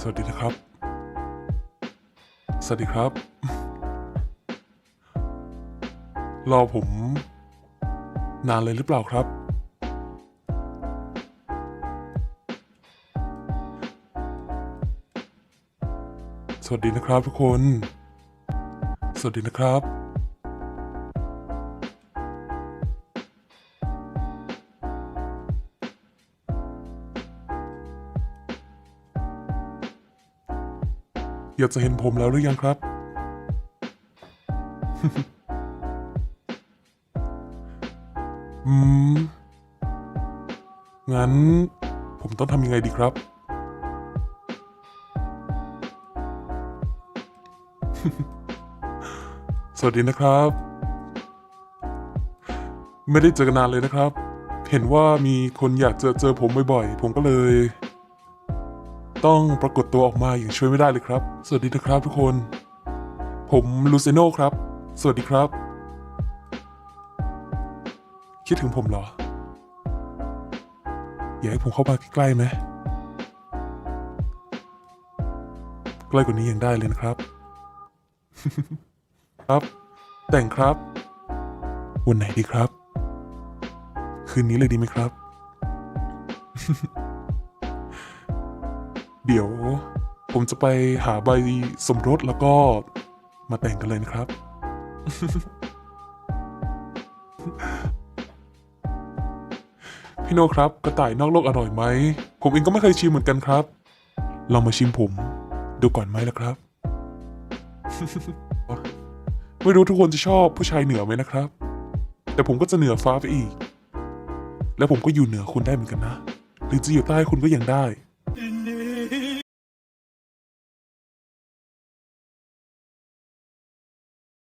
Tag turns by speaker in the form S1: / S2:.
S1: สวัสดีนะครับ สวัสดีครับ รอผม นานเลยหรือเปล่าครับ สวัสดีนะครับทุกคน สวัสดีนะครับ อยากจะเห็นผมแล้วหรือยังครับ อืม งั้น ผมต้องทำยังไงดีครับ สวัสดีนะครับ ไม่ได้เจอกันนานเลยนะครับ เห็นว่ามีคนอยากเจอเจอผมบ่อยๆ ผมก็เลย ต้องปรากฏตัวออกมาอย่างช่วยไม่ได้เลยครับ สวัสดีนะครับทุกคน ผมลูเซโนครับ สวัสดีครับ คิดถึงผมเหรอ อยากให้ผมเข้ามาใกล้ๆไหมใกล้กว่านี้ยังได้เลยนะครับ ครับ แต่งครับ วันไหนดีครับ คืนนี้เลยดีไหมครับ เดี๋ยวผมจะไปหาใบสมรสแล้วก็มาแต่งกันเลยนะครับ พี่โนครับ กระต่ายนอกโลกอร่อยไหม ผมเองก็ไม่เคยชิมเหมือนกันครับ ลองมาชิมผม ดูก่อนไหมล่ะครับ ไม่รู้ทุกคนจะชอบผู้ชายเหนือไหมนะครับ แต่ผมก็จะเหนือฟ้าไปอีก แล้วผมก็อยู่เหนือคุณได้เหมือนกันนะ หรือจะอยู่ใต้คุณก็ยังได้